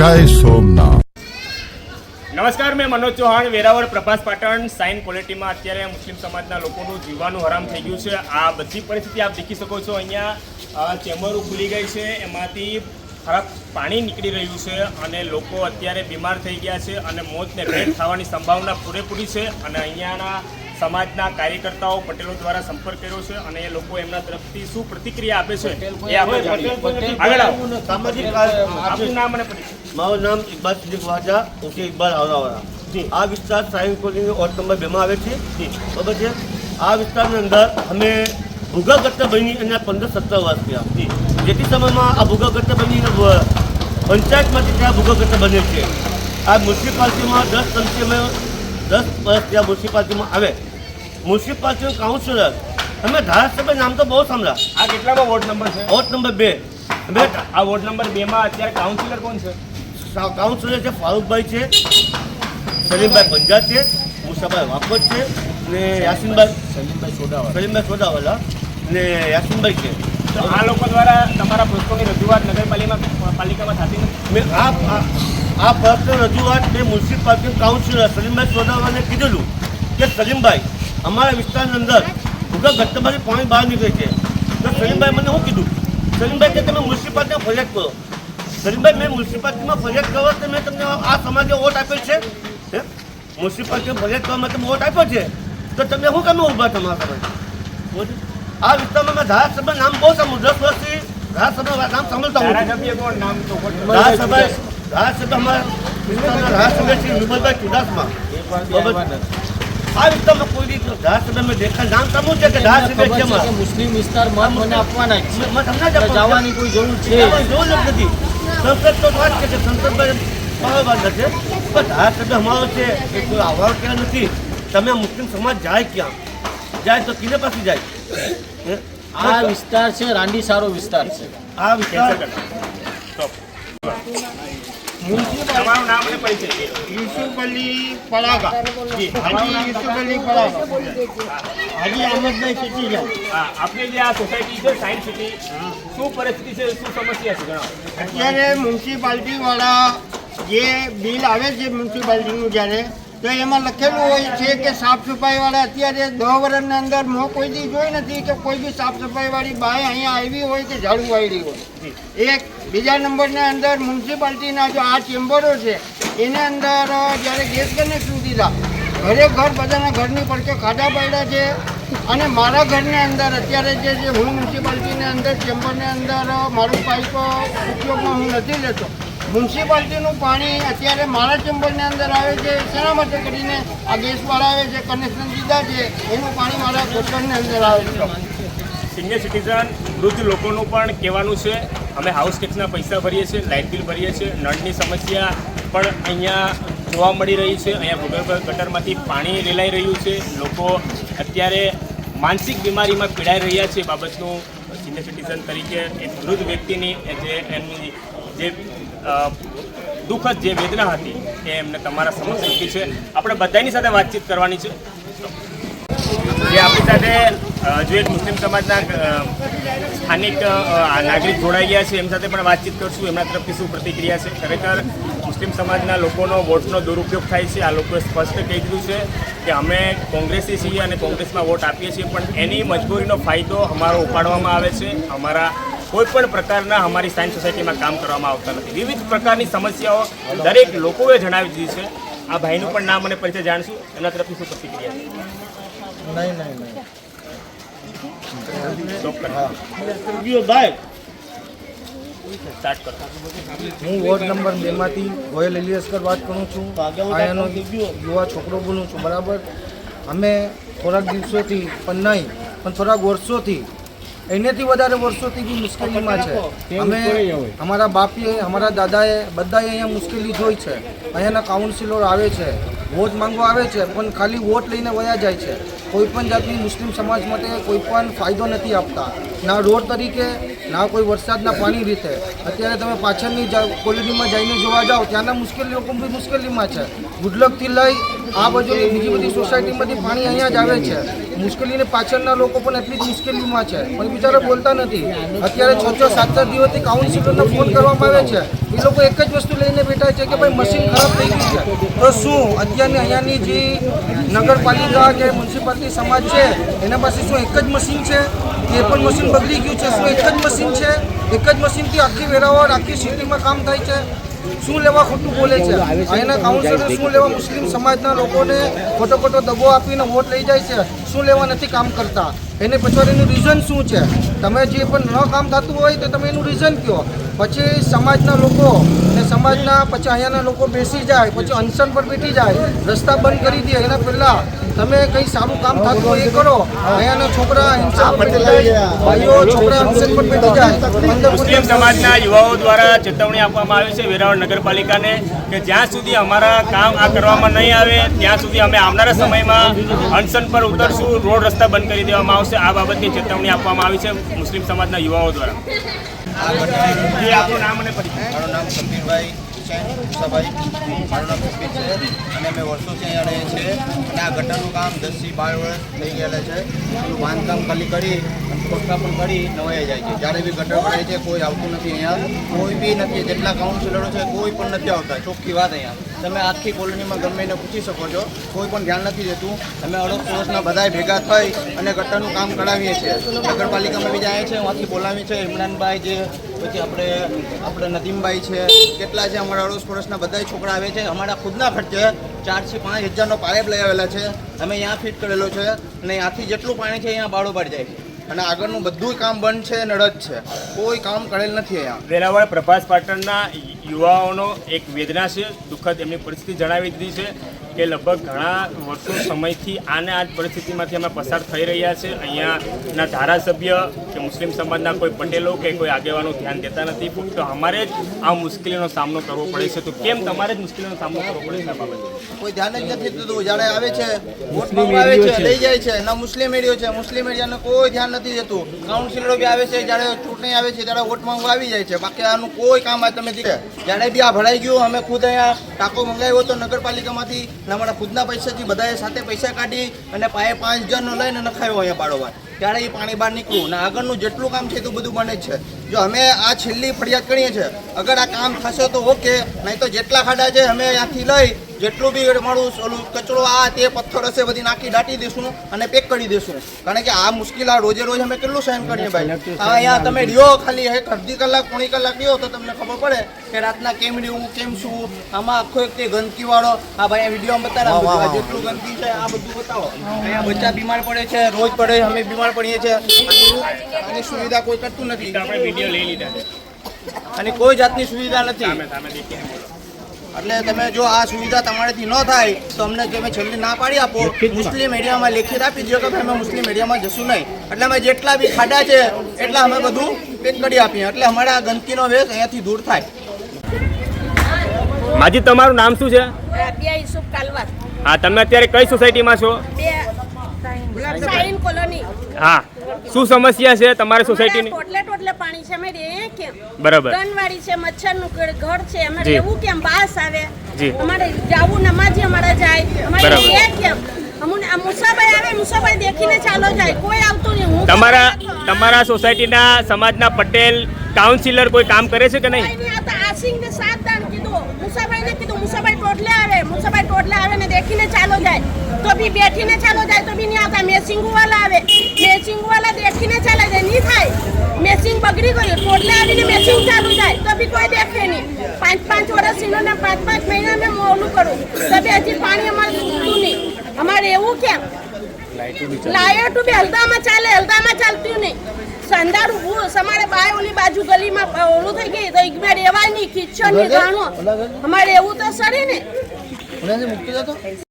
જય સોમનાથ. નમસ્કાર, મેં મનોજ ચૌહાણ, વેરાવળ પ્રભાસ પાટણ સાઇન ક્વોલિટીમાં અત્યારે મુસ્લિમ સમાજના લોકોનું જીવવાનું હરામ થઈ ગયું છે. આ બધી પરિસ્થિતિ આપ દેખી શકો છો. અહીંયા ચેમ્બરો ખુલી ગઈ છે. એમાંથી ખરાબ પાણી નીકળી રહ્યું છે અને લોકો અત્યારે બીમાર થઈ ગયા છે અને મોતને ભેટ થવાની સંભાવના પૂરેપૂરી છે અને અહીંયાના સમાજના કાર્યકર્તાઓ પટેલો દ્વારા સંપર્ક કર્યો છે અને એ લોકો એમના તરફથી શું પ્રતિક્રિયા આપે છે એ આપણે આગળ સામાજિક આપનું નામ અને મારું નામ ઇકબાલ સિદ્દીક વાજા ઓકે ઇકબાલ આવરાવાળા જી. આ વિસ્તાર સાયન્સ કોલેજની વોર્ડ નંબર બેમાં આવે છે. બરાબર છે? આ વિસ્તારની અંદર અમે ભૂગા બની અને પંદર સત્તર વર્ષ થયા. જેથી સમયમાં આ ભૂગા ગટ્ટા બનીને પંચાયતમાંથી ત્યાં ભૂગા બને છે. આ મ્યુનિસિપાલિટીમાં દસ અમે દસ વર્ષ ત્યાં મ્યુનિસિપાલિટીમાં આવે. મ્યુનિસિપાલિટીનું કાઉન્સિલર તમે ધારાસભ્ય નામ તો બહુ સાંભળ્યા. આ કેટલામાં વોર્ડ નંબર છે? વોર્ડ નંબર બે. બે આ વોર્ડ નંબર બે માં અત્યારે કાઉન્સિલર કોણ છે? કાઉન્સિલર છે ફારૂકભાઈ છે સલીમભાઈ પંજા છે મુસાભાઈ વાપર છે ને યાસીનભાઈ સલીમભાઈ સોડાવાલા સલીમભાઈ સોડાવાલા ને યાસીનભાઈ છે. તો આ લોકો દ્વારા તમારા પ્રશ્નોની રજૂઆત નગરપાલિકામાં પાલિકામાં થતી નથી? મેં આ આ- ફક્ત રજૂઆત મેં મ્યુનિસિપાલિટી કાઉન્સિલર સલીમભાઈ સોદાવાલાને કીધેલું કે સલીમભાઈ અમારા વિસ્તારની અંદર ભૂગા ગટ્ટામાંથી પાણી બહાર નીકળે છે. તો સલીમભાઈ મને શું કીધું? સલીમભાઈ કે તમે મ્યુનિસિપાલિટીમાં ફરિયાદ કરો. સલીમભાઈ મેં મ્યુનિસિપાલિટીમાં ફરિયાદ કરવા તો મેં તમને આ સમાજે વોટ આપ્યો છે? હે? મ્યુનિસિપાલિટીમાં ફરિયાદ કરવા માટે વોટ આપ્યો છે? તો તમે શું કામ ઊભા તમારા સમાજ. આ વિસ્તારમાં મેં ધારાસભ્ય નામ બહુ સાંભળું દસ વર્ષથી ધારાસભ્ય નામ સાંભળતા હું? ધારાસભ્ય ધારાસભ્ય અમારા વિસ્તારના ધારાસભ્ય શ્રી વિમલભાઈ ચુડાસમા. આ વિસ્તારમાં કોઈ દી ધારાસભ્ય દેખા નામ સામું છે કે ધારાસભ્ય છે કે મુસ્લિમ વિસ્તાર મત મને આપવાના છે. જ જવાની કોઈ જરૂર છે. જરૂર નથી. સંસદ તો વાત છે કે બરાબર પણ ધારાસભ્ય અમારો છે એ કોઈ આવવા ક્યાં નથી. તમે મુસ્લિમ સમાજ જાય ક્યાં? જાય તો કિને પાસે જાય? આ વિસ્તાર છે રાંડી સારો વિસ્તાર છે. આ વિસ્તાર. તમારું નામ અને પરિચય. યુસુફ અલી પરાગા હાજી યુસુફ અલી પરાગા હાજી અહમદભાઈ સિટી હા આપણે જે આ સોસાયટી છે સાયન્સ સિટી શું પરિસ્થિતિ છે શું સમસ્યા છે જણાવો. અત્યારે મ્યુનિસિપાલિટીવાળા જે બિલ આવે છે મ્યુનિસિપાલિટીનું જ્યારે તો એમાં લખેલું હોય છે કે સાફ સફાઈવાળા અત્યારે દસ વર્ષની અંદર મેં કોઈ દી જોઈ નથી કે કોઈ બી સાફ સફાઈવાળી બાય અહીંયા આવી હોય કે ઝાડુ વાળી હોય. એક બીજા નંબરની અંદર મ્યુનિસિપાલિટીના જો આ ચેમ્બરો છે એની અંદર જ્યારે ગેસ કનેક્શન દીધા ઘરે ઘર બધાના ઘરની પડકે ખાડા પડ્યા છે અને મારા ઘરની અંદર અત્યારે જે છે હું મ્યુનિસિપાલિટીની અંદર ચેમ્બરની અંદર મારું પાઇપ ઉપયોગમાં હું નથી લેતો મ્યુનિસિપાલિટીનું પાણી અત્યારે મારા ચેમ્બરની અંદર આવે છે, શેના માટે કરીને આ ગેસવાળા આવે છે, કનેક્શન દીધા છે, એનું પાણી મારા કોટરની અંદર આવે છે. સિનિયર સિટીઝન, વૃદ્ધ લોકોનું પણ કહેવાનું છે, અમે હાઉસ ટેક્સના પૈસા ભરીએ છીએ લાઇટ બિલ ભરીએ છીએ, નળની સમસ્યા પણ અહીંયા જોવા મળી રહી છે, અહીંયા ભૂગર્ભ ગટરમાંથી પાણી રેલાઈ રહ્યું છે, લોકો અત્યારે માનસિક બીમારીમાં પીડાઈ રહ્યા છે બાબતનું સિનિયર સિટીઝન તરીકે એક વૃદ્ધ વ્યક્તિની, જે એમની જે દુઃખદ જે વેદના હતી એ એમને તમારા સમક્ષ મૂકી છે. આપણે બધાની સાથે વાતચીત કરવાની છે. જે આપણી સાથે જે એક મુસ્લિમ સમાજના સ્થાનિક નાગરિક જોડાઈ ગયા છે એમ સાથે પણ વાતચીત કરશું. એમના તરફથી શું પ્રતિક્રિયા છે? ખરેખર મુસ્લિમ સમાજના લોકોનો વોટનો દુરુપયોગ થાય છે. આ લોકોએ સ્પષ્ટ કહી દીધું છે કે અમે કોંગ્રેસી છીએ અને કોંગ્રેસમાં વોટ આપીએ છીએ, પણ એની મજબૂરીનો ફાયદો અમારો ઉપાડવામાં આવે છે. અમારા કોઈ પણ પ્રકારના અમારી સાયન્સ સોસાયટીમાં કામ કરવામાં આવતા નથી. વિવિધ પ્રકારની સમસ્યાઓ દરેક લોકોએ જણાવી દીધી છે. આ ભાઈનું પણ નામ અને પરિચય જાણશું. એના તરફથી શું પ્રતિક્રિયા? છે નહીં નહીં નહીં. સ્ટોપ કરો. ગયો ભાઈ. સ્ટાર્ટ કરો. હું વોર્ડ નંબર બેમાંથી ગોયલ એલિયસકર વાત કરું છું. અહીંયાનો યુવા છોકરો બોલું છું. બરાબર? અમે થોડાક દિવસોથી પણ નહીં પણ થોડાક વર્ષોથી એનેથી વધારે વર્ષોથી બી મુશ્કેલીમાં છે. અમે અમારા બાપીએ, અમારા દાદાએ, બધાએ અહીંયા મુશ્કેલી જોઈ છે. અહીંયાના કાઉન્સિલર આવે છે, વોટ માંગવા આવે છે, પણ ખાલી વોટ લઈને વયા જાય છે. કોઈ પણ જાતની મુસ્લિમ સમાજ માટે કોઈ પણ ફાયદો નથી આપતા. ના રોડ તરીકે ના કોઈ વરસાદના પાણી રીતે. અત્યારે તમે પાછળની કોલેજીમાં જઈને જોવા જાઓ, ત્યાંના મુશ્કેલી લોકો બી મુશ્કેલીમાં છે. ગુડલકથી લઈ આ બાજુ બીજી બધી સોસાયટીમાંથી પાણી અહીંયા જ આવે છે. મુશ્કેલીને પાછળના લોકો પણ એટલી જ મુશ્કેલીમાં છે. પણ બિચારા બોલતા નથી. અત્યારે છ છ સાત સાત દિવસથી કાઉન્સિલરને ફોન કરવામાં આવે છે. એ લોકો એક જ વસ્તુ લઈને બેઠા છે કે ભાઈ મશીન ખરાબ થઈ ગયું છે. તો શું? અત્યારની અહીંયાની જે નગરપાલિકા કે મ્યુનિસિપાલિટી સમાજ છે એના પાસે શું એક જ મશીન છે? એ પણ મશીન બગડી ગયું છે. શું એક જ મશીન છે? એક જ મશીનથી આખી વેરાવળ, આખી સિટીમાં કામ થાય છે? શું લેવા ખોટું બોલે છે? અહીંના કાઉન્સિલર શું લેવા મુસ્લિમ સમાજના લોકોને ખોટો ખોટો દબો આપીને વોટ લઈ જાય છે? શું લેવા નથી કામ કરતા? એને પછાડીનું રીઝન શું છે? તમે જે પણ ન કામ થતું હોય તો તમે એનું રીઝન કહો. પછી સમાજના લોકો ને સમાજના પછી અહીંયાના લોકો બેસી જાય, પછી અનશન પર બેઠી જાય, રસ્તા બંધ કરી દે. એના પહેલાં તમે કંઈ સારું કામ થતું હોય એ કરો. અહીંયાના છોકરા હિંસા પર ભાઈઓ, છોકરા અનશન પર બેઠી જાય. મુસ્લિમ સમાજના યુવાઓ દ્વારા ચેતવણી આપવામાં આવી છે વેરાવળ નગરપાલિકાને કે જ્યાં સુધી અમારા કામ આ કરવામાં નહીં આવે, ત્યાં સુધી અમે આવનારા સમયમાં અનશન પર ઉતરશું. રોડ રસ્તા બંધ કરી દેવામાં આવશે? આ બાબતની ચેતવણી આપવામાં આવી છે મુસ્લિમ સમાજના યુવાઓ દ્વારા. આપણું નામ અને મારું નામ સમીરભાઈ હુસેન મુસાભાઈ. મારું નામ કબીર છે અને અમે વર્ષોથી અહીંયા રહીએ છીએ અને આ ગટરનું કામ દસથી બાર વર્ષ થઈ ગયેલા છે. એનું બાંધકામ ખાલી કરી કોઠા પણ કરી નવાઈ જાય છે. જ્યારે બી ગટર ભરાય છે કોઈ આવતું નથી અહીંયા. કોઈ બી નથી. જેટલા કાઉન્સિલરો છે કોઈ પણ નથી આવતા. ચોખ્ખી વાત અહીંયા. તમે આખી કોલોનીમાં ગમે એને પૂછી શકો છો, કોઈ પણ ધ્યાન નથી દેતું. અમે અડોસ પડોશના બધાય ભેગા થઈ અને ગટરનું કામ કરાવીએ છીએ. નગરપાલિકામાં બી જાય છે ત્યાંથી બોલાવીએ છીએ ઇમરાનભાઈ જે, પછી આપણે આપણે નદીમભાઈ છે, કેટલા છે અમારા અડોસ પડોશના બધા છોકરા આવે છે. અમારા ખુદના ખર્ચે ચારથી પાંચ હજારનો પાઇપ લઈ આવેલા છે. અમે અહીંયા ફિટ કરેલો છે અને ત્યાંથી જેટલું પાણી છે અહીંયા બાળો પાડી જાય. છે અને આગળનું બધું કામ બંધ છે અને રદ છે. કોઈ કામ કરેલ નથી અહીંયા. વેરાવળ પ્રભાસ પાટણના યુવાઓનો એક વેદના છે દુઃખદ એમની પરિસ્થિતિ જણાવી દીધી છે. કે લગભગ ઘણા વર્ષો સમયથી આને આ પરિસ્થિતિમાંથી અમે પસાર થઈ રહ્યા છે. અહીંયાના ધારાસભ્ય કે મુસ્લિમ સમાજના કોઈ પટેલો કે કોઈ આગેવાનો ધ્યાન દેતા નથી. ફક્ત અમારે જ આ મુશ્કેલીનો સામનો કરવો પડે છે. તો કેમ તમારે જ મુશ્કેલીનો સામનો કરવો પડે છે આ બાબતે? કોઈ ધ્યાન જ નથી દીધું જ્યારે આવે છે. વોટ આવે છે લઈ જાય છે. ના મુસ્લિમ એરિયો છે. મુસ્લિમ એરિયાને કોઈ ધ્યાન નથી દેતું. કાઉન્સિલરો બી આવે છે જ્યારે ચૂંટણી આવે છે ત્યારે વોટ માંગવા આવી જાય છે. બાકી આનું કોઈ કામ આ તમે જ્યારે બી આ ભરાઈ ગયું અમે ખુદ અહીંયા ટાંકો મંગાવ્યો તો નગરપાલિકામાંથી. અને અમારા ખુદના પૈસાથી બધાએ સાથે પૈસા કાઢી અને પાયે પાંચ હજારનો લઈને નખાયો અહીંયા બાળોવાર ત્યારે એ પાણી બહાર નીકળ્યું અને આગળનું જેટલું કામ છે એટલું બધું બને જ છે. જો અમે આ છેલ્લી ફરિયાદ કરીએ છીએ, અગર આ કામ થશે તો ઓકે નહીં તો જેટલા ખાડા છે અમે અહીંયાથી લઈ જેટલું બી મારું ઓલું કચરો આ તે પથ્થર હશે બધી નાખી દાટી દઈશું અને પેક કરી દઈશું કારણ કે આ મુશ્કેલ આ રોજે રોજ અમે કેટલું સહન કરીએ ભાઈ? આ અહીંયા તમે રહ્યો ખાલી એક અડધી કલાક પોણી કલાક રહ્યો તો તમને ખબર પડે કે રાતના કેમ રહેવું કેમ શું? આમાં આખો એક તે ગંદકીવાળો આ ભાઈ આ વિડીયોમાં બતાવો આ જેટલું ગંદકી છે આ બધું બતાવો. અહીંયા બચ્ચા બીમાર પડે છે રોજ પડે અમે બીમાર પડીએ છીએ. આની સુવિધા કોઈ કરતું નથી. આપણે વીડિયો લઈ લીધા અને કોઈ જાતની સુવિધા નથી. એટલે તમે જો આ સુવિધા તમારાથી ન થાય તો અમને તમે છેલ્લી ના પાડી આપો. મુસ્લિમ એરિયામાં લેખિત આપી દો કે ભાઈ અમે મુસ્લિમ એરિયામાં જશું નહીં. એટલે અમે જેટલા બી ખાડા છે એટલા અમે બધું પેક કરી આપીએ. એટલે અમારા આ ગંદકીનો વેસ અહીંયાથી દૂર થાય. માજી તમારું નામ શું છે? રાબિયા યુસુફ કાલવાર હા તમે અત્યારે કઈ સોસાયટીમાં છો? હા. શું સમસ્યા છે તમારી સોસાયટીની ટોટલે ટોટલે પાણી છે અમે રે કેમ? બરાબર. ગનવાડી છે મચ્છરનું ઘર ઘર છે અમે. રહેવું કેમ? બાસ આવે. અમારે જાવું નમાજી અમારા જાય. અમારે રે કેમ? અમુને આ મુસાભાઈ આવે મુસાભાઈ દેખીને ચાલો જાય. કોઈ આવતું નહીં. તમારા તમારા સોસાયટીના સમાજના પટેલ કાઉન્સિલર કોઈ કામ કરે છે કે નહીં આસિંગને સાત દાન કીધું. મુસાભાઈને કીધું, મુસાભાઈ ટોટલે આવે, મુસાભાઈ ટોટલે આવે ને દેખીને ચાલો જાય. તો બી બેઠીને ચાલો જાય, તો બી નહીં આવતા. મેસિંગ વાળા આવે. મેસિંગ વાળા દેખીને ચાલે જાય નહીં થાય. મેસિંગ બગડી ગયું. ટોટલે આવીને મેસિંગ ચાલુ જાય. તો બી કોઈ દેખે નહીં. પાંચ પાંચ વર્ષ ને પાંચ પાંચ મહિના મેં મોલું કરું. તો બી હજી પાણી અમારે દૂધતું નહીં. અમારે એવું કેમ? લાયટું બી હલદામાં ચાલે, હલદામાં ચાલતું નહીં. સંદાર ઊભું અમારે બાય ઓલી બાજુ ગલીમાં ઓલું થઈ ગઈ તો એકમાં રેવાય નહીં કિચનની ગાણો. અમારે એવું તો સરી ને.